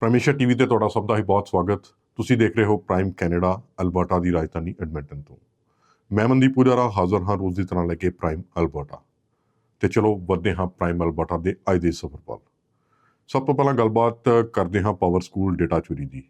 ਪਰਮੇਸ਼ਰ ਟੀਵੀ ਤੇ ਤੁਹਾਡਾ ਸਭ ਦਾ ਹੀ ਬਹੁਤ ਸਵਾਗਤ। ਤੁਸੀਂ ਦੇਖ ਰਹੇ ਹੋ ਪ੍ਰਾਈਮ ਕੈਨੇਡਾ ਅਲਬਰਟਾ ਦੀ ਰਾਜਧਾਨੀ ਐਡਮਿੰਟਨ ਤੋਂ। ਮੈਂ ਮਨਦੀਪ ਪੁਜਾਰਾ, ਹਾਜ਼ਰ ਹਾਂ ਰੋਜ਼ ਦੀ ਤਰ੍ਹਾਂ ਲੈ ਕੇ ਪ੍ਰਾਈਮ ਅਲਬਰਟਾ। ਤੇ ਚਲੋ, ਵੱਧਦੇ ਹਾਂ ਪ੍ਰਾਈਮ ਅਲਬਰਟਾ ਦੇ ਅੱਜ ਦੇ ਸਫ਼ਰ ਵੱਲ। ਸਭ ਤੋਂ ਪਹਿਲਾਂ ਗੱਲਬਾਤ ਕਰਦੇ ਹਾਂ ਪਾਵਰ ਸਕੂਲ ਡੇਟਾ ਚੋਰੀ ਦੀ।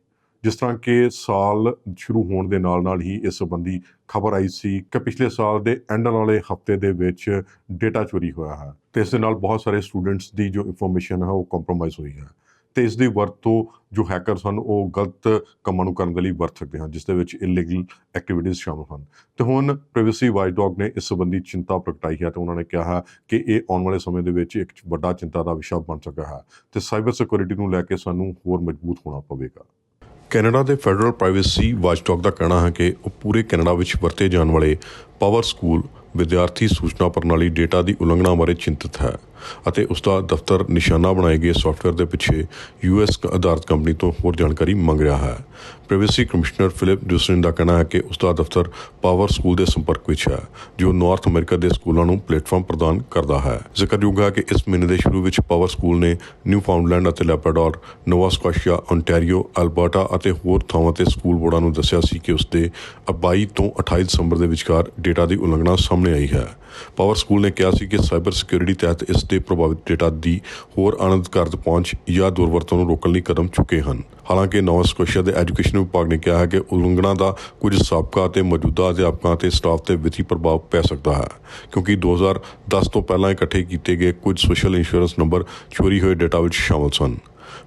ਜਿਸ ਤਰ੍ਹਾਂ ਕਿ ਸਾਲ ਸ਼ੁਰੂ ਹੋਣ ਦੇ ਨਾਲ ਨਾਲ ਹੀ ਇਸ ਸੰਬੰਧੀ ਖਬਰ ਆਈ ਸੀ ਕਿ ਪਿਛਲੇ ਸਾਲ ਦੇ ਐਂਡ ਵਾਲੇ ਹਫ਼ਤੇ ਦੇ ਵਿੱਚ ਡੇਟਾ ਚੋਰੀ ਹੋਇਆ ਹੈ। ਤੇ ਇਸ ਦੇ ਨਾਲ ਬਹੁਤ ਸਾਰੇ ਸਟੂਡੈਂਟਸ ਦੀ ਜੋ ਇਨਫੋਰਮੇਸ਼ਨ ਹੈ ਉਹ ਕੰਪਰੋਮਾਈਜ਼ ਹੋਈ ਹੈ। ਤੇ ਇਸ ਦੀ ਵਰਤੋਂ ਜੋ ਹੈਕਰਸ ਹਨ ਉਹ ਗਲਤ ਕੰਮਾਂ ਨੂੰ ਕਰਨ ਦੇ ਲਈ ਵਰਤ ਸਕਦੇ ਹਨ, ਜਿਸ ਦੇ ਵਿੱਚ ਇਲੀਗਲ ਐਕਟੀਵਿਟੀਜ਼ ਸ਼ਾਮਲ ਹਨ। ਤੇ ਹੁਣ ਪ੍ਰਾਈਵੇਸੀ ਵਾਚਡੌਗ ਨੇ ਇਸ ਸੰਬੰਧੀ ਚਿੰਤਾ ਪ੍ਰਗਟਾਈ ਹੈ ਤੇ ਉਹਨਾਂ ਨੇ ਕਿਹਾ ਕਿ ਇਹ ਆਉਣ ਵਾਲੇ ਸਮੇਂ ਦੇ ਵਿੱਚ ਇੱਕ ਵੱਡਾ ਚਿੰਤਾ ਦਾ ਵਿਸ਼ਾ ਬਣ ਸਕਦਾ ਹੈ ਤੇ ਸਾਈਬਰ ਸਿਕਿਉਰਿਟੀ ਨੂੰ ਲੈ ਕੇ ਸਾਨੂੰ ਹੋਰ ਮਜ਼ਬੂਤ ਹੋਣਾ ਪਵੇਗਾ। ਕੈਨੇਡਾ ਦੇ ਫੈਡਰਲ ਪ੍ਰਾਈਵੇਸੀ ਵਾਚਡੌਗ ਦਾ ਕਹਿਣਾ ਹੈ ਕਿ ਉਹ ਪੂਰੇ ਕੈਨੇਡਾ ਵਿੱਚ ਵਰਤੇ ਜਾਣ ਵਾਲੇ ਪਾਵਰ ਸਕੂਲ ਵਿਦਿਆਰਥੀ ਸੂਚਨਾ ਪ੍ਰਣਾਲੀ ਡੇਟਾ ਦੀ ਉਲੰਘਣਾ ਬਾਰੇ ਚਿੰਤਤ ਹੈ। ਅਤੇ ਉਸ ਦਾ ਦਫ਼ਤਰ ਨਿਸ਼ਾਨਾ ਬਣਾਏ ਗਏ ਸੌਫਟਵੇਅਰ ਦੇ ਪਿੱਛੇ ਯੂਐਸ ਆਧਾਰਿਤ ਕੰਪਨੀ ਤੋਂ ਹੋਰ ਜਾਣਕਾਰੀ ਮੰਗ ਰਿਹਾ ਹੈ। ਪ੍ਰਾਈਵੇਸੀ ਕਮਿਸ਼ਨਰ ਫਿਲਿਪ ਜੂਸਨ ਦਾ ਕਹਿਣਾ ਹੈ ਕਿ ਉਸ ਦਾ ਦਫ਼ਤਰ ਪਾਵਰ ਸਕੂਲ ਦੇ ਸੰਪਰਕ ਵਿੱਚ ਹੈ, ਜੋ ਨਾਰਥ ਅਮਰੀਕਾ ਦੇ ਸਕੂਲਾਂ ਨੂੰ ਪਲੇਟਫਾਰਮ ਪ੍ਰਦਾਨ ਕਰਦਾ ਹੈ। ਜ਼ਿਕਰਯੋਗ ਹੈ ਕਿ ਇਸ ਮਹੀਨੇ ਦੇ ਸ਼ੁਰੂ ਵਿੱਚ ਪਾਵਰ ਸਕੂਲ ਨੇ ਨਿਊਫਾਊਂਡਲੈਂਡ ਅਤੇ Labrador Nova Scotia Ontario Alberta ਅਤੇ ਹੋਰ ਥਾਵਾਂ ਤੇ ਸਕੂਲ ਬੋਰਡਾਂ ਨੂੰ ਦੱਸਿਆ ਸੀ ਕਿ ਉਸ ਦੇ 22 ਤੋਂ 28 ਦਸੰਬਰ ਦੇ ਵਿਚਕਾਰ ਡੇਟਾ ਦੀ ਉਲੰਘਣਾ ਸਾਹਮਣੇ ਆਈ ਹੈ। ਪਾਵਰ ਸਕੂਲ ਨੇ ਕਿਹਾ ਸੀ ਕਿ ਸਾਈਬਰ ਸਿਕਿਉਰਿਟੀ ਤਹਿਤ ਇਸ ਦੇ ਪ੍ਰਭਾਵਿਤ ਡੇਟਾ ਦੀ ਹੋਰ ਅਨਧਿਕਾਰਤ ਪਹੁੰਚ ਜਾਂ ਦੁਰਵਰਤੋਂ ਨੂੰ ਰੋਕਣ ਲਈ ਕਦਮ ਚੁੱਕੇ ਹਨ। ਹਾਲਾਂਕਿ ਨੋਵਾ ਸਕੋਸ਼ੀਆ ਦੇ ਐਜੂਕੇਸ਼ਨ ਵਿਭਾਗ ਨੇ ਕਿਹਾ ਹੈ ਕਿ ਉਲੰਘਣਾ ਦਾ ਕੁਝ ਸਾਬਕਾ ਅਤੇ ਮੌਜੂਦਾ ਅਧਿਆਪਕਾਂ ਅਤੇ ਸਟਾਫ ਤੇ ਵਿੱਤੀ ਪ੍ਰਭਾਵ ਪੈ ਸਕਦਾ ਹੈ, ਕਿਉਂਕਿ 2010 ਤੋਂ ਪਹਿਲਾਂ ਇਕੱਠੇ ਕੀਤੇ ਗਏ ਕੁਝ ਸੋਸ਼ਲ ਇੰਸ਼ੋਰੈਂਸ ਨੰਬਰ ਚੋਰੀ ਹੋਏ ਡੇਟਾ ਵਿੱਚ ਸ਼ਾਮਲ ਸਨ।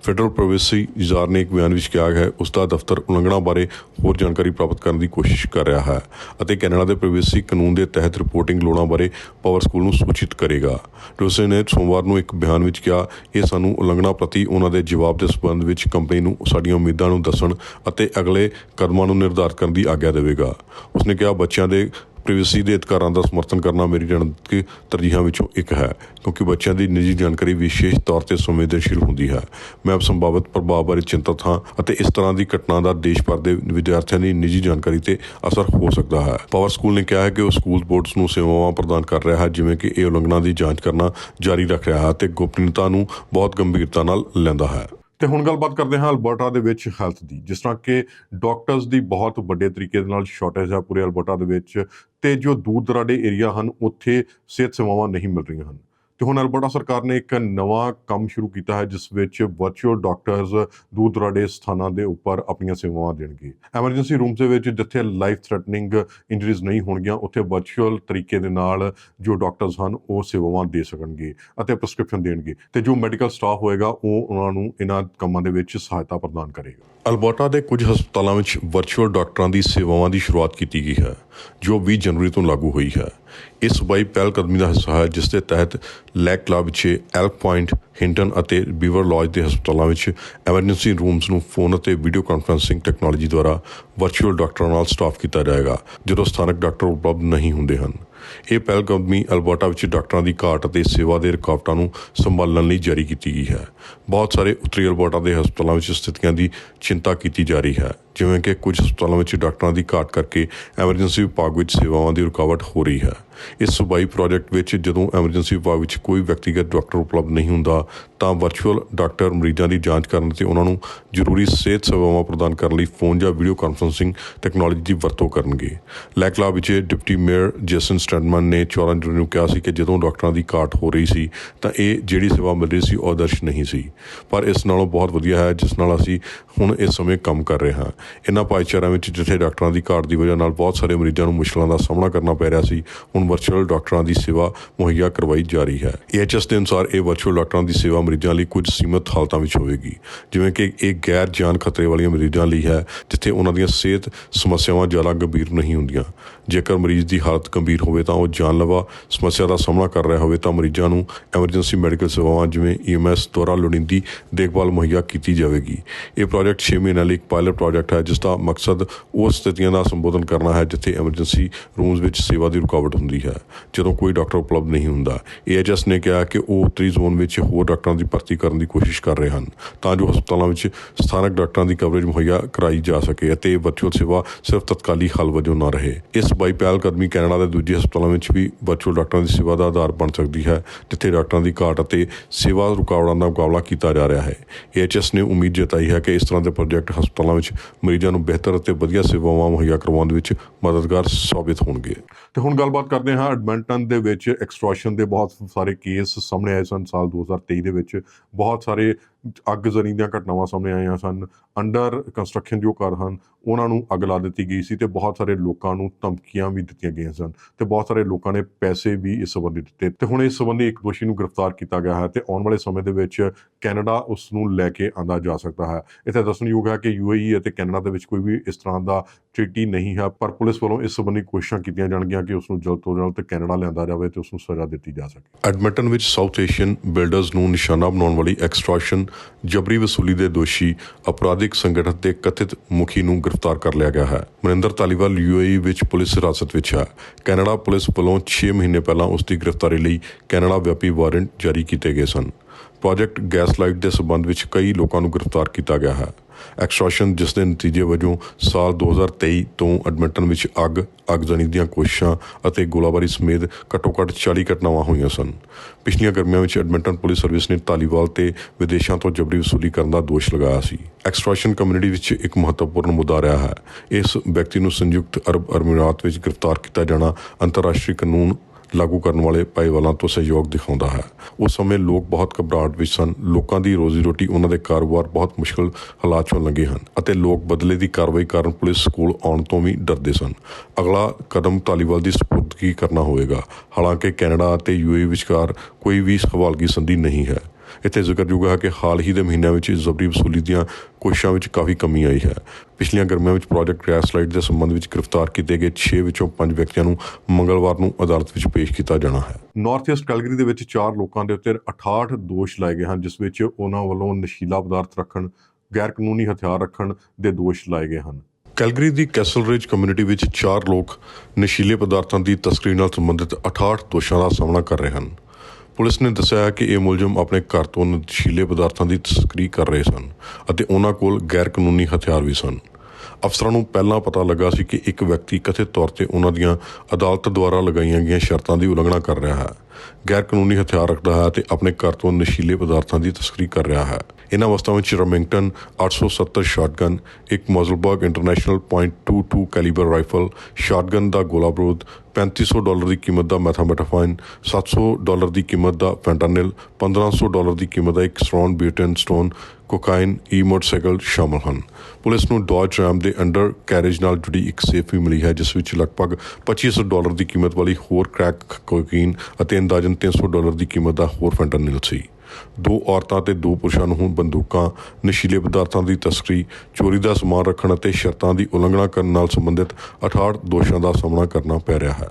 ਫੈਡਰਲ ਪ੍ਰਾਈਵੇਸੀ ਇਜ਼ਾਰ ਨੇ ਇੱਕ ਬਿਆਨ ਵਿੱਚ ਕਿਹਾ ਹੈ, ਉਸ ਦਾ ਦਫ਼ਤਰ ਉਲੰਘਣਾ ਬਾਰੇ ਹੋਰ ਜਾਣਕਾਰੀ ਪ੍ਰਾਪਤ ਕਰਨ ਦੀ ਕੋਸ਼ਿਸ਼ ਕਰ ਰਿਹਾ ਹੈ ਅਤੇ ਕੈਨੇਡਾ ਦੇ ਪ੍ਰਾਈਵੇਸੀ ਕਾਨੂੰਨ ਦੇ ਤਹਿਤ ਰਿਪੋਰਟਿੰਗ ਲੋੜਾਂ ਬਾਰੇ ਪਾਵਰ ਸਕੂਲ ਨੂੰ ਸੂਚਿਤ ਕਰੇਗਾ। ਡੋਸੇ ਨੇ ਸੋਮਵਾਰ ਨੂੰ ਇੱਕ ਬਿਆਨ ਵਿੱਚ ਕਿਹਾ, ਇਹ ਸਾਨੂੰ ਉਲੰਘਣਾ ਪ੍ਰਤੀ ਉਹਨਾਂ ਦੇ ਜਵਾਬ ਦੇ ਸੰਬੰਧ ਵਿੱਚ ਕੰਪਨੀ ਨੂੰ ਸਾਡੀਆਂ ਉਮੀਦਾਂ ਨੂੰ ਦੱਸਣ ਅਤੇ ਅਗਲੇ ਕਦਮਾਂ ਨੂੰ ਨਿਰਧਾਰਤ ਕਰਨ ਦੀ ਆਗਿਆ ਦੇਵੇਗਾ। ਉਸਨੇ ਕਿਹਾ, ਬੱਚਿਆਂ ਦੇ ਪ੍ਰਾਈਵੇਸੀ ਦੇ ਅਧਿਕਾਰਾਂ ਦਾ ਸਮਰਥਨ ਕਰਨਾ ਮੇਰੀ ਰਣਨੀਤਿਕ ਤਰਜੀਹਾਂ ਵਿੱਚੋਂ ਇੱਕ ਹੈ, ਕਿਉਂਕਿ ਬੱਚਿਆਂ ਦੀ ਨਿੱਜੀ ਜਾਣਕਾਰੀ ਵਿਸ਼ੇਸ਼ ਤੌਰ ਤੇ ਸੰਵੇਦਨਸ਼ੀਲ ਹੁੰਦੀ ਹੈ। ਮੈਂ ਸੰਭਾਵਿਤ ਪ੍ਰਭਾਵ ਬਾਰੇ ਚਿੰਤਤ ਹਾਂ ਅਤੇ ਇਸ ਤਰ੍ਹਾਂ ਦੀ ਘਟਨਾ ਦਾ ਦੇਸ਼ ਭਰ ਦੇ ਵਿਦਿਆਰਥੀਆਂ ਦੀ ਨਿੱਜੀ ਜਾਣਕਾਰੀ ਤੇ ਅਸਰ ਹੋ ਸਕਦਾ ਹੈ। ਪਾਵਰ ਸਕੂਲ ਨੇ ਕਿਹਾ ਹੈ ਕਿ ਉਹ ਸਕੂਲ ਬੋਰਡਸ ਨੂੰ ਸੇਵਾਵਾਂ ਪ੍ਰਦਾਨ ਕਰ ਰਿਹਾ ਹੈ, ਜਿਵੇਂ ਕਿ ਇਹ ਉਲੰਘਣਾ ਦੀ ਜਾਂਚ ਕਰਨਾ ਜਾਰੀ ਰੱਖ ਰਿਹਾ ਹੈ ਤੇ ਗੋਪਨੀਯਤਾ ਨੂੰ ਬਹੁਤ ਗੰਭੀਰਤਾ ਨਾਲ ਲੈਂਦਾ ਹੈ। ਤੇ ਹੁਣ ਗੱਲਬਾਤ ਕਰਦੇ ਹਾਂ ਅਲਬਰਟਾ ਦੇ ਵਿੱਚ ਹੈਲਥ ਦੀ, ਜਿਸ ਤਰ੍ਹਾਂ ਕਿ ਡਾਕਟਰਸ ਦੀ ਬਹੁਤ ਵੱਡੇ ਤਰੀਕੇ ਦੇ ਨਾਲ ਸ਼ਾਰਟੇਜ ਹੈ ਪੂਰੇ ਅਲਬਰਟਾ ਦੇ ਵਿੱਚ ਤੇ ਜੋ ਦੂਰ ਦਰਾਡੇ ਏਰੀਆ ਹਨ, ਉੱਥੇ ਸਿਹਤ ਸੇਵਾਵਾਂ ਨਹੀਂ ਮਿਲ ਰਹੀਆਂ ਹਨ। ਤੇ ਹੁਣ ਅਲਬਰਟਾ ਸਰਕਾਰ ਨੇ ਇੱਕ ਨਵਾਂ ਕੰਮ ਸ਼ੁਰੂ ਕੀਤਾ ਹੈ, ਜਿਸ ਵਿੱਚ ਵਰਚੁਅਲ ਡਾਕਟਰਸ ਦੂਰ ਦੁਰਾਡੇ ਸਥਾਨਾਂ ਦੇ ਉੱਪਰ ਆਪਣੀਆਂ ਸੇਵਾਵਾਂ ਦੇਣਗੇ। ਐਮਰਜੈਂਸੀ ਰੂਮਸ ਦੇ ਵਿੱਚ ਜਿੱਥੇ ਲਾਈਫ ਥ੍ਰੈਟਨਿੰਗ ਇੰਜਰੀਜ਼ ਨਹੀਂ ਹੋਣਗੀਆਂ, ਉੱਥੇ ਵਰਚੁਅਲ ਤਰੀਕੇ ਦੇ ਨਾਲ ਜੋ ਡਾਕਟਰਸ ਹਨ, ਉਹ ਸੇਵਾਵਾਂ ਦੇ ਸਕਣਗੇ ਅਤੇ ਪ੍ਰੈਸਕ੍ਰਿਪਸ਼ਨ ਦੇਣਗੇ ਤੇ ਜੋ ਮੈਡੀਕਲ ਸਟਾਫ ਹੋਏਗਾ, ਉਹ ਉਹਨਾਂ ਨੂੰ ਇਹਨਾਂ ਕੰਮਾਂ ਦੇ ਵਿੱਚ ਸਹਾਇਤਾ ਪ੍ਰਦਾਨ ਕਰੇਗਾ। ਅਲਬਰਟਾ ਦੇ ਕੁਝ ਹਸਪਤਾਲਾਂ ਵਿੱਚ ਵਰਚੁਅਲ ਡਾਕਟਰਾਂ ਦੀ ਸੇਵਾਵਾਂ ਦੀ ਸ਼ੁਰੂਆਤ ਕੀਤੀ ਗਈ ਹੈ। ਜੋ 20 ਜਨਵਰੀ ਤੋਂ ਲਾਗੂ ਹੋਈ ਹੈ। ਇਸ ਸੂਬਾਈ ਪਹਿਲਕਦਮੀ ਦਾ ਹਿੱਸਾ ਹੈ, ਜਿਸ ਦੇ ਤਹਿਤ ਲੈਕ ਕਲੱਬ ਵਿੱਚ ਐਲਕ ਪੁਆਇੰਟ, ਹਿੰਟਨ ਅਤੇ ਬੀਵਰ ਲੌਜ ਦੇ ਹਸਪਤਾਲਾਂ ਵਿੱਚ ਐਮਰਜੈਂਸੀ ਰੂਮਸ ਨੂੰ ਫੋਨ ਅਤੇ ਵੀਡੀਓ ਕਾਨਫਰੈਂਸਿੰਗ ਟੈਕਨੋਲੋਜੀ ਦੁਆਰਾ ਵਰਚੁਅਲ ਡਾਕਟਰਾਂ ਨਾਲ ਸਟਾਫ ਕੀਤਾ ਜਾਏਗਾ, ਜਦੋਂ ਸਥਾਨਕ ਡਾਕਟਰ ਉਪਲਬਧ ਨਹੀਂ ਹੁੰਦੇ ਹਨ। ਇਹ ਪਹਿਲਕਦਮੀ ਅਲਬਰਟਾ ਵਿੱਚ ਡਾਕਟਰਾਂ ਦੀ ਘਾਟ ਅਤੇ ਸੇਵਾ ਦੇ ਰੁਕਾਵਟਾਂ ਨੂੰ ਸੰਭਾਲਣ ਲਈ ਜਾਰੀ ਕੀਤੀ ਗਈ ਹੈ। ਬਹੁਤ ਸਾਰੇ ਉੱਤਰੀ ਅਲਬਰਟਾ ਦੇ ਹਸਪਤਾਲਾਂ ਵਿੱਚ ਸਥਿਤੀਆਂ ਦੀ ਚਿੰਤਾ ਕੀਤੀ ਜਾ ਰਹੀ ਹੈ। ਜਿਵੇਂ ਕਿ ਕੁਝ ਹਸਪਤਾਲਾਂ ਵਿੱਚ ਡਾਕਟਰਾਂ ਦੀ ਘਾਟ ਕਰਕੇ ਐਮਰਜੈਂਸੀ ਵਿਭਾਗ ਵਿੱਚ ਸੇਵਾਵਾਂ ਦੀ ਰੁਕਾਵਟ ਹੋ ਰਹੀ ਹੈ। ਇਸ ਸੂਬਾਈ ਪ੍ਰੋਜੈਕਟ ਵਿੱਚ ਜਦੋਂ ਐਮਰਜੈਂਸੀ ਵਿਭਾਗ ਵਿੱਚ ਕੋਈ ਵਿਅਕਤੀਗਤ ਡਾਕਟਰ ਉਪਲਬਧ ਨਹੀਂ ਹੁੰਦਾ, ਤਾਂ ਵਰਚੁਅਲ ਡਾਕਟਰ ਮਰੀਜ਼ਾਂ ਦੀ ਜਾਂਚ ਕਰਨ ਅਤੇ ਉਹਨਾਂ ਨੂੰ ਜ਼ਰੂਰੀ ਸਿਹਤ ਸੇਵਾਵਾਂ ਪ੍ਰਦਾਨ ਕਰਨ ਲਈ ਫੋਨ ਜਾਂ ਵੀਡੀਓ ਕਾਨਫਰੰਸਿੰਗ ਟੈਕਨੋਲੋਜੀ ਦੀ ਵਰਤੋਂ ਕਰਨਗੇ। ਲੈਕਲਾ ਵਿੱਚ ਡਿਪਟੀ ਮੇਅਰ ਜੇਸਨ ਸਟੈਡਮਨ ਨੇ 14 ਜੂਨ ਨੂੰ ਕਿਹਾ ਸੀ ਕਿ ਜਦੋਂ ਡਾਕਟਰਾਂ ਦੀ ਘਾਟ ਹੋ ਰਹੀ ਸੀ, ਤਾਂ ਇਹ ਜਿਹੜੀ ਸੇਵਾ ਮਿਲ ਰਹੀ ਸੀ ਉਹ ਆਦਰਸ਼ ਨਹੀਂ ਸੀ। ਪਰ ਇਸ ਨਾਲੋਂ ਬਹੁਤ ਵਧੀਆ ਹੈ, ਜਿਸ ਨਾਲ ਅਸੀਂ ਹੁਣ ਇਸ ਸਮੇਂ ਕੰਮ ਕਰ ਰਹੇ ਹਾਂ। ਇਹਨਾਂ ਭਾਈਚਾਰਿਆਂ ਵਿੱਚ ਜਿੱਥੇ ਡਾਕਟਰਾਂ ਦੀ ਘਾਟ ਦੀ ਵਜ੍ਹਾ ਨਾਲ ਬਹੁਤ ਸਾਰੇ ਮਰੀਜ਼ਾਂ ਨੂੰ ਮੁਸ਼ਕਲਾਂ ਦਾ ਸਾਹਮਣਾ ਕਰਨਾ ਪੈ ਰਿਹਾ ਸੀ, ਹੁਣ ਵਰਚੁਅਲ ਡਾਕਟਰਾਂ ਦੀ ਸੇਵਾ ਮੁਹੱਈਆ ਕਰਵਾਈ ਜਾ ਰਹੀ ਹੈ। ਏਐਚਐਸ ਦੇ ਅਨੁਸਾਰ ਇਹ ਵਰਚੁਅਲ ਡਾਕਟਰਾਂ ਦੀ ਸੇਵਾ ਮਰੀਜ਼ਾਂ ਲਈ ਕੁਝ ਸੀਮਤ ਹਾਲਤਾਂ ਵਿੱਚ ਹੋਵੇਗੀ, ਜਿਵੇਂ ਕਿ ਇਹ ਗੈਰ ਜਾਨ ਖਤਰੇ ਵਾਲੀਆਂ ਮਰੀਜ਼ਾਂ ਲਈ ਹੈ, ਜਿੱਥੇ ਉਹਨਾਂ ਦੀਆਂ ਸਿਹਤ ਸਮੱਸਿਆਵਾਂ ਜ਼ਿਆਦਾ ਗੰਭੀਰ ਨਹੀਂ ਹੁੰਦੀਆਂ। ਜੇਕਰ ਮਰੀਜ਼ ਦੀ ਹਾਲਤ ਗੰਭੀਰ ਹੋਵੇ ਤਾਂ ਉਹ ਜਾਨਲੇਵਾ ਸਮੱਸਿਆ ਦਾ ਸਾਹਮਣਾ ਕਰ ਰਿਹਾ ਹੋਵੇ ਤਾਂ ਮਰੀਜ਼ਾਂ ਨੂੰ ਐਮਰਜੈਂਸੀ ਮੈਡੀਕਲ ਸੇਵਾਵਾਂ ਜਿਵੇਂ ਈਐਮਐਸ ਦੁਆਰਾ ਲੋੜੀਂਦੀ ਦੇਖਭਾਲ ਮੁਹੱਈਆ ਕੀਤੀ ਜਾਵੇਗੀ। ਇਹ ਪ੍ਰੋਜੈਕਟ 6 ਮਹੀਨਿਆਂ ਲਈ ਇੱਕ ਪਾਇਲਟ ਪ੍ਰੋਜੈਕਟ ਪ੍ਰੋਜੈਕਟ ਜਿਸ ਦਾ ਮਕਸਦ ਉਸ ਸਥਿਤੀਆਂ ਦਾ ਸੰਬੋਧਨ ਕਰਨਾ ਹੈ, ਜਿੱਥੇ ਐਮਰਜੈਂਸੀ ਰੂਮਸ ਵਿੱਚ ਸੇਵਾ ਦੀ ਰੁਕਾਵਟ ਹੁੰਦੀ ਹੈ, ਜਦੋਂ ਕੋਈ ਡਾਕਟਰ ਉਪਲਬਧ ਨਹੀਂ ਹੁੰਦਾ। ਏਐਚਐਸ ਨੇ ਕਿਹਾ ਕਿ ਉਹ ਉੱਤਰੀ ਜ਼ੋਨ ਵਿੱਚ ਹੋਰ ਡਾਕਟਰਾਂ ਦੀ ਭਰਤੀ ਕਰਨ ਦੀ ਕੋਸ਼ਿਸ਼ ਕਰ ਰਹੇ ਹਨ, ਤਾਂ ਜੋ ਹਸਪਤਾਲਾਂ ਵਿੱਚ ਸਥਾਨਕ ਡਾਕਟਰਾਂ ਦੀ ਕਵਰੇਜ ਮੁਹੱਈਆ ਕਰਾਈ ਜਾ ਸਕੇ ਅਤੇ ਵਰਚੁਅਲ ਸੇਵਾ ਸਿਰਫ ਤਤਕਾਲੀ ਹੱਲ ਵਜੋਂ ਨਾ ਰਹੇ। ਇਸ ਬਾਈ ਪਹਿਲ ਕਦਮੀ ਕੈਨੇਡਾ ਦੇ ਦੂਜੇ ਹਸਪਤਾਲਾਂ ਵਿੱਚ ਵੀ ਵਰਚੁਅਲ ਡਾਕਟਰਾਂ ਦੀ ਸੇਵਾ ਦਾ ਆਧਾਰ ਬਣ ਸਕਦੀ ਹੈ, ਜਿੱਥੇ ਡਾਕਟਰਾਂ ਦੀ ਘਾਟ ਅਤੇ ਸੇਵਾ ਰੁਕਾਵਟਾਂ ਦਾ ਮੁਕਾਬਲਾ ਕੀਤਾ ਜਾ ਰਿਹਾ ਹੈ। ਏਐਚਐਸ ਨੇ ਉਮੀਦ ਜਤਾਈ ਹੈ ਕਿ ਇਸ ਤਰ੍ਹਾਂ ਦੇ ਪ੍ਰੋਜੈਕਟ ਹਸਪਤਾਲਾਂ ਵਿੱਚ ਮਰੀਜ਼ਾਂ ਨੂੰ ਬਿਹਤਰ ਅਤੇ ਵਧੀਆ ਸੇਵਾਵਾਂ ਮੁਹੱਈਆ ਕਰਵਾਉਣ ਦੇ ਵਿੱਚ ਮਦਦਗਾਰ ਸਾਬਿਤ ਹੋਣਗੇ। ਤੇ ਹੁਣ ਗੱਲਬਾਤ ਕਰਦੇ ਹਾਂ ਐਡਮਿੰਟਨ ਦੇ ਵਿੱਚ ਐਕਸਟ੍ਰੈਸ਼ਨ ਦੇ ਬਹੁਤ ਸਾਰੇ ਕੇਸ ਸਾਹਮਣੇ ਆਏ ਸਨ ਸਾਲ 2023 ਦੇ ਵਿੱਚ। ਬਹੁਤ ਸਾਰੇ ਅੱਗ ਜ਼ਰੀ ਦੀਆਂ ਘਟਨਾਵਾਂ ਸਾਹਮਣੇ ਆਈਆਂ ਸਨ। ਅੰਡਰ ਕੰਸਟਰਕਸ਼ਨ ਜੋ ਘਰ ਹਨ, ਉਹਨਾਂ ਨੂੰ ਅੱਗ ਲਾ ਦਿੱਤੀ ਗਈ ਸੀ ਤੇ ਬਹੁਤ ਸਾਰੇ ਲੋਕਾਂ ਨੂੰ ਧਮਕੀਆਂ ਵੀ ਦਿੱਤੀਆਂ ਗਈਆਂ ਸਨ ਤੇ ਬਹੁਤ ਸਾਰੇ ਲੋਕਾਂ ਨੇ ਪੈਸੇ ਵੀ ਇਸ ਸੰਬੰਧੀ ਦਿੱਤੇ। ਤੇ ਹੁਣ ਇਸ ਸੰਬੰਧੀ ਇੱਕ ਦੋਸ਼ੀ ਨੂੰ ਗ੍ਰਿਫਤਾਰ ਕੀਤਾ ਗਿਆ ਹੈ ਤੇ ਆਉਣ ਵਾਲੇ ਸਮੇਂ ਦੇ ਵਿੱਚ ਕੈਨੇਡਾ ਉਸ ਨੂੰ ਲੈ ਕੇ ਆਂਦਾ ਜਾ ਸਕਦਾ ਹੈ। ਇੱਥੇ ਦੱਸਣਯੋਗ ਹੈ ਕਿ ਯੂਏਈ ਅਤੇ ਕੈਨੇਡਾ ਦੇ ਵਿੱਚ ਕੋਈ ਵੀ ਇਸ ਤਰ੍ਹਾਂ ਦਾ ਟ੍ਰੀਟੀ ਨਹੀਂ ਹੈ, ਪਰ ਪੁਲਿਸ ਵੱਲੋਂ ਇਸ ਸੰਬੰਧੀ ਕੋਸ਼ਿਸ਼ਾਂ ਕੀਤੀਆਂ ਜਾਣਗੀਆਂ ਕਿ ਉਸ ਨੂੰ ਜਲਦ ਤੋਂ ਜਲਦ ਕੈਨੇਡਾ ਲਿਆਂਦਾ ਜਾਵੇ ਤੇ ਉਸ ਨੂੰ ਸਜ਼ਾ ਦਿੱਤੀ ਜਾ ਸਕੇ। ਐਡਮਿੰਟਨ ਵਿੱਚ ਸਾਊਥ ਏਸ਼ੀਅਨ ਬਿਲਡਰਸ ਨੂੰ ਨਿਸ਼ਾਨਾ ਬਣਾਉਣ ਵਾਲੀ ਐਕਸਟ੍ਰੈਕਸ਼ਨ ਜਬਰੀ ਵਸੂਲੀ ਦੇ ਦੋਸ਼ੀ ਅਪਰਾਧਿਕ ਸੰਗਠਨ ਦੇ ਕਥਿਤ ਮੁਖੀ ਨੂੰ ਗ੍ਰਿਫਤਾਰ ਕਰ ਲਿਆ ਗਿਆ ਹੈ। ਮਨਿੰਦਰ ਤਾਲੀਵਾਲ ਯੂਏਈ ਵਿੱਚ ਪੁਲਿਸ ਹਿਰਾਸਤ ਵਿੱਚ ਹੈ। ਕੈਨੇਡਾ ਪੁਲਿਸ ਵੱਲੋਂ 6 ਮਹੀਨੇ ਪਹਿਲਾਂ ਉਸ ਦੀ ਗ੍ਰਿਫਤਾਰੀ ਲਈ ਕੈਨੇਡਾ ਵਿਆਪੀ ਵਾਰੰਟ ਜਾਰੀ ਕੀਤੇ ਗਏ ਸਨ। ਪ੍ਰੋਜੈਕਟ ਗੈਸ ਲਾਈਟ ਦੇ ਸਬੰਧ ਵਿੱਚ ਕਈ ਲੋਕਾਂ ਨੂੰ ਗ੍ਰਿਫਤਾਰ ਕੀਤਾ ਗਿਆ ਹੈ। ਐਕਸਟ੍ਰੈਸ਼ਨ ਜਿਸ ਦੇ ਨਤੀਜੇ ਵਜੋਂ ਸਾਲ 2023 ਤੋਂ ਐਡਮਿੰਟਨ ਵਿੱਚ ਅੱਗ, ਅੱਗਜ਼ਨੀ ਦੀਆਂ ਕੋਸ਼ਿਸ਼ਾਂ ਅਤੇ ਗੋਲਾਬਾਰੀ ਸਮੇਤ ਘੱਟੋ-ਘੱਟ 40 ਘਟਨਾਵਾਂ ਹੋਈਆਂ ਸਨ। ਪਿਛਲੀਆਂ ਗਰਮੀਆਂ ਵਿੱਚ ਐਡਮਿੰਟਨ ਪੁਲਿਸ ਸਰਵਿਸ ਨੇ ਤਾਲੀਵਾਲ ਤੇ ਵਿਦੇਸ਼ਾਂ ਤੋਂ ਜਬਰੀ ਵਸੂਲੀ ਕਰਨ ਦਾ ਦੋਸ਼ ਲਗਾਇਆ ਸੀ। ਐਕਸਟ੍ਰੈਸ਼ਨ ਕਮਿਊਨਿਟੀ ਵਿੱਚ ਇੱਕ ਮਹੱਤਵਪੂਰਨ ਮੁੱਦਾ ਰਿਹਾ ਹੈ। ਇਸ ਵਿਅਕਤੀ ਨੂੰ ਸੰਯੁਕਤ ਅਰਬ ਅਮੀਰਾਤ ਵਿੱਚ ਗ੍ਰਿਫਤਾਰ ਕੀਤਾ ਜਾਣਾ ਅੰਤਰਰਾਸ਼ਟਰੀ ਕਾਨੂੰਨ ਲਾਗੂ ਕਰਨ ਵਾਲੇ ਪਾਈਵਾਲਾਂ ਤੋਂ ਸਹਿਯੋਗ ਦਿਖਾਉਂਦਾ ਹੈ। ਉਸ ਸਮੇਂ ਲੋਕ ਬਹੁਤ ਘਬਰਾਹਟ ਵਿੱਚ ਸਨ। ਲੋਕਾਂ ਦੀ ਰੋਜ਼ੀ ਰੋਟੀ ਉਹਨਾਂ ਦੇ ਕਾਰੋਬਾਰ ਬਹੁਤ ਮੁਸ਼ਕਲ ਹਾਲਾਤ ਚੋਂ ਲੰਘੇ ਹਨ ਅਤੇ ਲੋਕ ਬਦਲੇ ਦੀ ਕਾਰਵਾਈ ਕਾਰਨ ਪੁਲਿਸ ਕੋਲ ਆਉਣ ਤੋਂ ਵੀ ਡਰਦੇ ਸਨ। ਅਗਲਾ ਕਦਮ ਤਾਲੀਵਾਲ ਦੀ ਸਪੁਰਦਗੀ ਕਰਨਾ ਹੋਵੇਗਾ। ਹਾਲਾਂਕਿ ਕੈਨੇਡਾ ਅਤੇ ਯੂਏ ਵਿਚਕਾਰ ਕੋਈ ਵੀ ਸਵਾਲਗੀ ਸੰਧੀ ਨਹੀਂ ਹੈ। ਇੱਥੇ ਜ਼ਿਕਰਯੋਗ ਹੈ ਕਿ ਹਾਲ ਹੀ ਦੇ ਮਹੀਨਿਆਂ ਵਿੱਚ ਜ਼ਬਰੀ ਵਸੂਲੀ ਦੀਆਂ ਕੋਸ਼ਿਸ਼ਾਂ ਵਿੱਚ ਕਾਫੀ ਕਮੀ ਆਈ ਹੈ। ਪਿਛਲੀਆਂ ਗਰਮੀਆਂ ਵਿੱਚ ਪ੍ਰੋਜੈਕਟ ਗੈਸਲਾਈਟ ਦੇ ਸੰਬੰਧ ਵਿੱਚ ਗ੍ਰਿਫਤਾਰ ਕੀਤੇ ਗਏ 6 ਵਿੱਚੋਂ 5 ਵਿਅਕਤੀਆਂ ਨੂੰ ਮੰਗਲਵਾਰ ਨੂੰ ਅਦਾਲਤ ਵਿੱਚ ਪੇਸ਼ ਕੀਤਾ ਜਾਣਾ ਹੈ। ਨਾਰਥ ਈਸਟ ਕੈਲਗਰੀ ਦੇ ਵਿੱਚ 4 ਲੋਕਾਂ ਦੇ ਉੱਤੇ 68 ਦੋਸ਼ ਲਾਏ ਗਏ ਹਨ, ਜਿਸ ਵਿੱਚ ਉਹਨਾਂ ਵੱਲੋਂ ਨਸ਼ੀਲਾ ਪਦਾਰਥ ਰੱਖਣ ਗੈਰ ਕਾਨੂੰਨੀ ਹਥਿਆਰ ਰੱਖਣ ਦੇ ਦੋਸ਼ ਲਾਏ ਗਏ ਹਨ। ਕੈਲਗਰੀ ਦੀ ਕੈਸਲਰਿੱਜ ਕਮਿਊਨਿਟੀ ਵਿੱਚ 4 ਲੋਕ ਨਸ਼ੀਲੇ ਪਦਾਰਥਾਂ ਦੀ ਤਸਕਰੀ ਨਾਲ ਸੰਬੰਧਿਤ 68 ਦੋਸ਼ਾਂ ਦਾ ਸਾਹਮਣਾ ਕਰ ਰਹੇ ਹਨ। ਪੁਲਿਸ ਨੇ ਦੱਸਿਆ ਕਿ ਇਹ ਮੁਲਜ਼ਮ ਆਪਣੇ ਘਰ ਤੋਂ ਨਸ਼ੀਲੇ ਪਦਾਰਥਾਂ ਦੀ ਤਸਕਰੀ ਕਰ ਰਹੇ ਸਨ ਅਤੇ ਉਹਨਾਂ ਕੋਲ ਗੈਰ ਕਾਨੂੰਨੀ ਹਥਿਆਰ ਵੀ ਸਨ। ਅਫਸਰਾਂ ਨੂੰ ਪਹਿਲਾਂ ਪਤਾ ਲੱਗਾ ਸੀ ਕਿ ਇੱਕ ਵਿਅਕਤੀ ਕਥਿਤ ਤੌਰ ਤੇ ਉਹਨਾਂ ਦੀਆਂ ਅਦਾਲਤ ਦੁਆਰਾ ਲਗਾਈਆਂ ਗਈਆਂ ਸ਼ਰਤਾਂ ਦੀ ਉਲੰਘਣਾ ਕਰ ਰਿਹਾ ਹੈ। ਗੈਰ ਕਾਨੂੰਨੀ ਹਥਿਆਰ ਰੱਖਦਾ ਹੈ ਤੇ ਆਪਣੇ ਘਰ ਤੋਂ ਨਸ਼ੀਲੇ ਪਦਾਰਥਾਂ ਦੀ ਤਸਕਰੀ ਕਰ ਰਿਹਾ ਹੈ। ਇਹਨਾਂ ਵਸਤਾਂ ਵਿੱਚ ਰਮਿੰਗਟਨ 870 ਸ਼ਾਟਗਨ, ਇੱਕ Mossberg International .22 calibre rifle shotgun ਦਾ ਗੋਲਾ ਬਰੂਦ 3500 ਡਾਲਰ ਦੀ ਕੀਮਤ ਦਾ ਮੈਥਾਮੈਟਾਫਾਈਨ 700 ਡਾਲਰ ਦੀ ਕੀਮਤ ਦਾ ਫੈਂਟਾਨਿਲ 1500 ਡਾਲਰ ਦੀ ਕੀਮਤ ਦਾ ਇੱਕ ਸਟ੍ਰੌਨ ਬਿਊਟਨ ਸਟੋਨ ਕੋਕਾਈਨ ਈ ਮੋਟਰਸਾਈਕਲ ਸ਼ਾਮਲ ਹਨ। ਪੁਲਿਸ ਨੂੰ ਡੌਜ ਰੈਮ ਦੇ ਅੰਡਰ ਕੈਰੇਜ ਨਾਲ ਜੁੜੀ ਇੱਕ ਸੇਫ ਵੀ ਮਿਲੀ ਹੈ, ਜਿਸ ਵਿੱਚ ਲਗਭਗ 2500 ਡਾਲਰ ਦੀ ਕੀਮਤ ਵਾਲੀ ਹੋਰ ਕ੍ਰੈਕ ਕੋਕੀਨ ਅਤੇ ਅੰਦਾਜ਼ਨ 300 ਡਾਲਰ ਦੀ ਕੀਮਤ ਦਾ ਹੋਰ ਫੈਂਟਾਨਿਲ ਸੀ। ਦੋ ਔਰਤਾਂ ਤੇ ਦੋ ਪੁਰਸ਼ਾਂ ਨੂੰ ਹੁਣ ਬੰਦੂਕਾਂ, ਨਸ਼ੀਲੇ ਪਦਾਰਥਾਂ ਦੀ ਤਸਕਰੀ, ਚੋਰੀ ਦਾ ਸਮਾਨ ਰੱਖਣ ਅਤੇ ਸ਼ਰਤਾਂ ਦੀ ਉਲੰਘਣਾ ਕਰਨ ਨਾਲ ਸੰਬੰਧਿਤ 68 ਦੋਸ਼ਾਂ ਦਾ ਸਾਹਮਣਾ ਕਰਨਾ ਪੈ ਰਿਹਾ ਹੈ।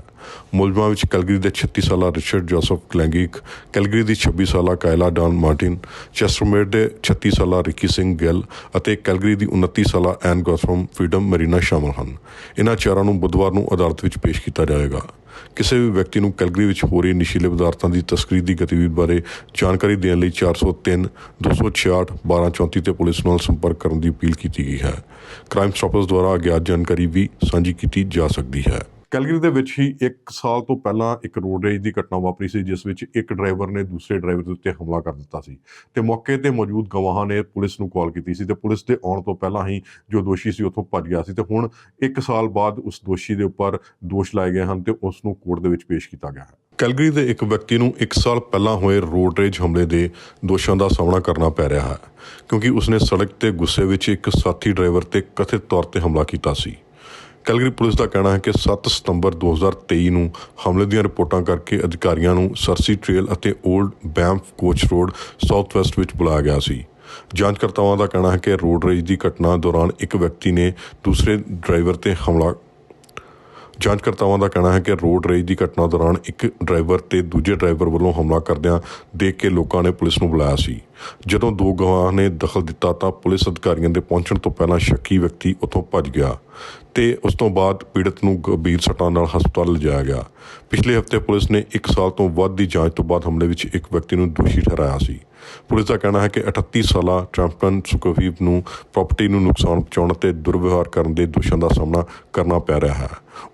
ਮੁਲਜ਼ਮਾਂ ਵਿੱਚ ਕੈਲਗਰੀ ਦੇ 36 ਸਾਲਾ ਰਿਚਰਡ ਜੋਸਫ ਕਲੈਂਗਿਕ, ਕੈਲਗਰੀ ਦੀ 26 ਸਾਲਾ ਕਾਇਲਾ ਡਾਨ ਮਾਰਟਿਨ ਚੈਸਟਰਮੇਟ ਦੇ 36 ਸਾਲਾ ਰਿਕੀ ਸਿੰਘ ਗਿੱਲ ਅਤੇ ਕੈਲਗਰੀ ਦੀ 29 ਸਾਲਾ ਐਨ ਗੋਸਮ ਫਰੀडम ਮਰੀਨਾ ਸ਼ਾਮਲ ਹਨ। ਇਹਨਾਂ ਚਾਰਾਂ ਨੂੰ ਬੁੱਧਵਾਰ ਨੂੰ ਅਦਾਲਤ ਵਿੱਚ ਪੇਸ਼ ਕੀਤਾ ਜਾਏਗਾ। ਕਿਸੇ ਵੀ ਵਿਅਕਤੀ ਨੂੰ ਕੈਲਗਰੀ ਵਿੱਚ ਹੋ ਰਹੀ ਨਸ਼ੀਲੇ ਪਦਾਰਥਾਂ ਦੀ ਤਸਕਰੀ ਦੀ ਗਤੀਵਿਧੀ ਬਾਰੇ ਜਾਣਕਾਰੀ ਦੇਣ ਲਈ 403 266 1234 ਤੇ ਪੁਲਿਸ ਨਾਲ ਸੰਪਰਕ ਕਰਨ ਦੀ ਅਪੀਲ ਕੀਤੀ ਗਈ ਹੈ। ਕ੍ਰਾਈਮ ਸਟਾਪਰਸ ਦੁਆਰਾ ਅਗਿਆਤ ਜਾਣਕਾਰੀ ਵੀ ਸਾਂਝੀ ਕੀਤੀ ਜਾ ਸਕਦੀ ਹੈ। ਕੈਲਗਰੀ ਦੇ ਵਿੱਚ ਹੀ 1 ਸਾਲ ਤੋਂ ਪਹਿਲਾਂ ਇੱਕ ਰੋਡ ਰੇਜ ਦੀ ਘਟਨਾ ਵਾਪਰੀ ਸੀ, ਜਿਸ ਵਿੱਚ ਇੱਕ ਡਰਾਈਵਰ ਨੇ ਦੂਸਰੇ ਡਰਾਈਵਰ ਦੇ ਉੱਤੇ ਹਮਲਾ ਕਰ ਦਿੱਤਾ ਸੀ ਤੇ ਮੌਕੇ ਤੇ ਮੌਜੂਦ ਗਵਾਹਾਂ ਨੇ ਪੁਲਿਸ ਨੂੰ ਕਾਲ ਕੀਤੀ ਸੀ ਤੇ ਪੁਲਿਸ ਦੇ ਆਉਣ ਤੋਂ ਪਹਿਲਾਂ ਹੀ ਜੋ ਦੋਸ਼ੀ ਸੀ ਉੱਥੋਂ ਭੱਜ ਗਿਆ ਸੀ ਤੇ ਹੁਣ 1 ਸਾਲ ਬਾਅਦ ਉਸ ਦੋਸ਼ੀ ਦੇ ਉੱਪਰ ਦੋਸ਼ ਲਾਏ ਗਏ ਹਨ ਤੇ ਉਸ ਨੂੰ ਕੋਰਟ ਦੇ ਵਿੱਚ ਪੇਸ਼ ਕੀਤਾ ਗਿਆ ਹੈ। ਕੈਲਗਰੀ ਦੇ ਇੱਕ ਵਿਅਕਤੀ ਨੂੰ 1 ਸਾਲ ਪਹਿਲਾਂ ਹੋਏ ਰੋਡ ਰੇਜ ਹਮਲੇ ਦੇ ਦੋਸ਼ਾਂ ਦਾ ਸਾਹਮਣਾ ਕਰਨਾ ਪੈ ਰਿਹਾ ਹੈ, ਕਿਉਂਕਿ ਉਸਨੇ ਸੜਕ ਤੇ ਗੁੱਸੇ ਵਿੱਚ ਇੱਕ ਸਾਥੀ ਡਰਾਈਵਰ ਤੇ ਕਥਿਤ ਤੌਰ ਤੇ ਹਮਲਾ ਕੀਤਾ ਸੀ। ਕੈਲਗਰੀ ਪੁਲਿਸ ਦਾ ਕਹਿਣਾ ਹੈ ਕਿ 7 ਸਤੰਬਰ 2023 ਨੂੰ ਹਮਲੇ ਦੀਆਂ ਰਿਪੋਰਟਾਂ ਕਰਕੇ ਅਧਿਕਾਰੀਆਂ ਨੂੰ ਸਰਸੀ ਟ੍ਰੇਲ ਅਤੇ old Banff coach road south west ਵਿੱਚ ਬੁਲਾਇਆ ਗਿਆ ਸੀ। ਜਾਂਚਕਰਤਾਵਾਂ ਦਾ ਕਹਿਣਾ ਹੈ ਕਿ ਰੋਡ ਰੇਜ ਦੀ ਘਟਨਾ ਦੌਰਾਨ ਇੱਕ ਵਿਅਕਤੀ ਨੇ ਦੂਸਰੇ ਡਰਾਈਵਰ ਤੇ ਹਮਲਾ ਜਾਂਚਕਰਤਾਵਾਂ ਦਾ ਕਹਿਣਾ ਹੈ ਕਿ ਰੋਡ ਰੇਜ ਦੀ ਘਟਨਾ ਦੌਰਾਨ ਇੱਕ ਡਰਾਈਵਰ ਤੇ ਦੂਜੇ ਡਰਾਈਵਰ ਵੱਲੋਂ ਹਮਲਾ ਕਰਦਿਆਂ ਦੇਖ ਕੇ ਲੋਕਾਂ ਨੇ ਪੁਲਿਸ ਨੂੰ ਬੁਲਾਇਆ ਸੀ। ਜਦੋਂ ਦੋ ਗਵਾਹ ਨੇ ਦਖਲ ਦਿੱਤਾ ਤਾਂ ਪੁਲਿਸ ਅਧਿਕਾਰੀਆਂ ਦੇ ਪਹੁੰਚਣ ਤੋਂ ਪਹਿਲਾਂ ਸ਼ੱਕੀ ਵਿਅਕਤੀ ਉੱਥੋਂ ਭੱਜ ਗਿਆ ਤੇ ਉਸ ਤੋਂ ਬਾਅਦ ਪੀੜਤ ਨੂੰ ਗੰਭੀਰ ਸੱਟਾਂ ਨਾਲ ਹਸਪਤਾਲ ਲਿਜਾਇਆ ਗਿਆ। ਪਿਛਲੇ ਹਫ਼ਤੇ ਪੁਲਿਸ ਨੇ 1 ਸਾਲ ਤੋਂ ਵੱਧ ਦੀ ਜਾਂਚ ਤੋਂ ਬਾਅਦ ਹਮਲੇ ਵਿੱਚ ਇੱਕ ਵਿਅਕਤੀ ਨੂੰ ਦੋਸ਼ੀ ਠਹਿਰਾਇਆ ਸੀ। ਪੁਲਿਸ ਦਾ ਕਹਿਣਾ ਹੈ ਕਿ 38 ਸਾਲਾ ਟਰੰਪਨ ਸੁਕੋਵੀਵ ਨੂੰ ਪ੍ਰਾਪਰਟੀ ਨੂੰ ਨੁਕਸਾਨ ਪਹੁੰਚਾਉਣ ਤੇ ਦੁਰਵਿਵਹਾਰ ਕਰਨ ਦੇ ਦੋਸ਼ਾਂ ਦਾ ਸਾਹਮਣਾ ਕਰਨਾ ਪੈ ਰਿਹਾ ਹੈ।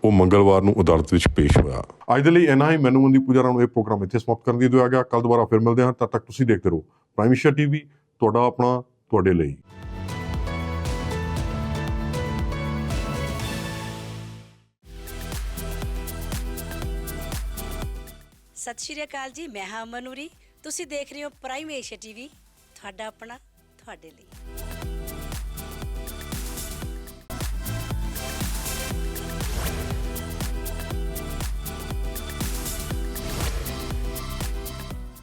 ਉਹ ਮੰਗਲਵਾਰ ਨੂੰ ਅਦਾਲਤ ਵਿੱਚ ਪੇਸ਼ ਹੋਇਆ। ਅੱਜ ਦੇ ਲਈ ਇੰਨਾ ਹੀ। ਮੈਨੂੰ ਮੰਦੀ ਪੂਜਾਰਾ ਨੂੰ ਇਹ ਪ੍ਰੋਗਰਾਮ ਇੱਥੇ ਸਮਾਪਤ ਕਰਨ ਦੀ ਦੁਆ ਗਿਆ ਕੱਲ ਦੁਬਾਰਾ ਫਿਰ ਮਿਲਦੇ ਹਾਂ। ਤਦ ਤੱਕ ਤੁਸੀਂ ਦੇਖਦੇ ਰਹੋ। ਪ੍ਰਾਈਮ ਏਸ਼ੀਆ ਟੀਵੀ ਤੁਹਾਡਾ ਆਪਣਾ, ਤੁਹਾਡੇ ਲਈ। ਸਤਿ ਸ਼੍ਰੀ ਅਕਾਲ ਜੀ। ਮੈਂ ਹਾਂ ਮਨੂਰੀ ਤੁਸੀਂ ਦੇਖ ਰਹੇ ਹੋ ਪ੍ਰਾਈਮ ਏਸ਼ੀਆ ਟੀਵੀ ਤੁਹਾਡਾ ਆਪਣਾ ਤੁਹਾਡੇ ਲਈ।